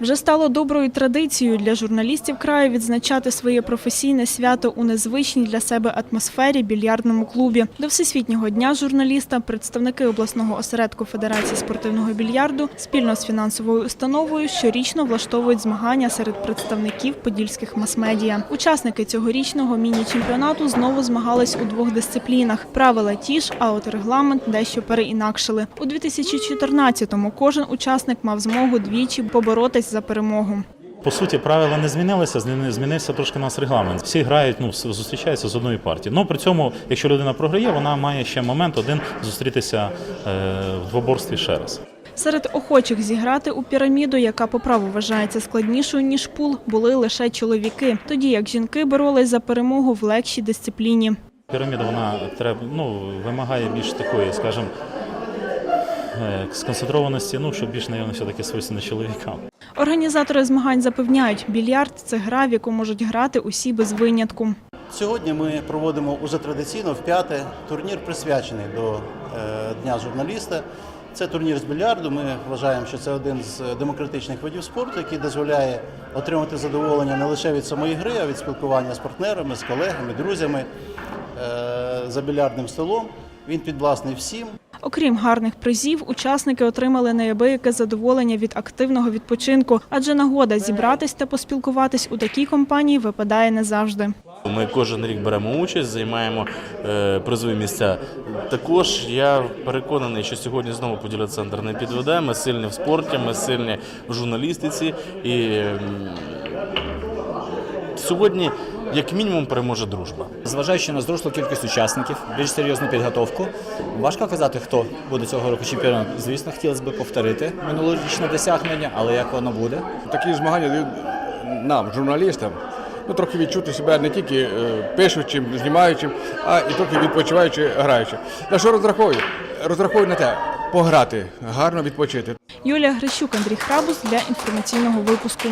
Вже стало доброю традицією для журналістів краю відзначати своє професійне свято у незвичній для себе атмосфері більярдному клубі. До Всесвітнього дня журналіста представники обласного осередку Федерації спортивного більярду спільно з фінансовою установою щорічно влаштовують змагання серед представників подільських мас-медіа. Учасники цьогорічного міні-чемпіонату знову змагались у двох дисциплінах. Правила ті ж, а от регламент дещо переінакшили. У 2014-му кожен учасник мав змогу двічі поборотись за перемогу. По суті, правила не змінилися, зміни- змінився трошки нас регламент. Всі грають, ну зустрічаються з одної партії. Ну при цьому, якщо людина програє, вона має ще момент один зустрітися е, в двоборстві ще раз. Серед охочих зіграти у піраміду, яка по праву вважається складнішою ніж пул, були лише чоловіки, тоді як жінки боролись за перемогу в легшій дисципліні. Піраміда вона треба ну вимагає більш такої, скажімо, е, сконцентрованості, ну щоб більш наявно все таки свойственно чоловікам. Організатори змагань запевняють, більярд це гра, в яку можуть грати усі без винятку. Сьогодні ми проводимо уже традиційно в п'яте турнір присвячений до е, Дня журналіста. Це турнір з більярду. Ми вважаємо, що це один з демократичних видів спорту, який дозволяє отримати задоволення не лише від самої гри, а від спілкування з партнерами, з колегами, друзями е, за більярдним столом. Він підвласний всім. Окрім гарних призів, учасники отримали неабияке задоволення від активного відпочинку, адже нагода зібратись та поспілкуватись у такій компанії випадає не завжди. Ми кожен рік беремо участь, займаємо е, призові місця. Також я переконаний, що сьогодні знову поділя центр не підведе. Ми сильні в спорті, ми сильні в журналістиці. І сьогодні, як мінімум, переможе дружба. Зважаючи на зрослу кількість учасників, більш серйозну підготовку, важко казати, хто буде цього року чемпіоном. Звісно, хотілося б повторити минулорічне досягнення, але як воно буде? Такі змагання дають нам, журналістам, ну, трохи відчути себе не тільки е, пишучим, знімаючим, а і трохи відпочиваючи, граючи. На що розраховую? Розраховую на те, пограти, гарно відпочити. Юлія Грищук, Андрій Храбус для інформаційного випуску.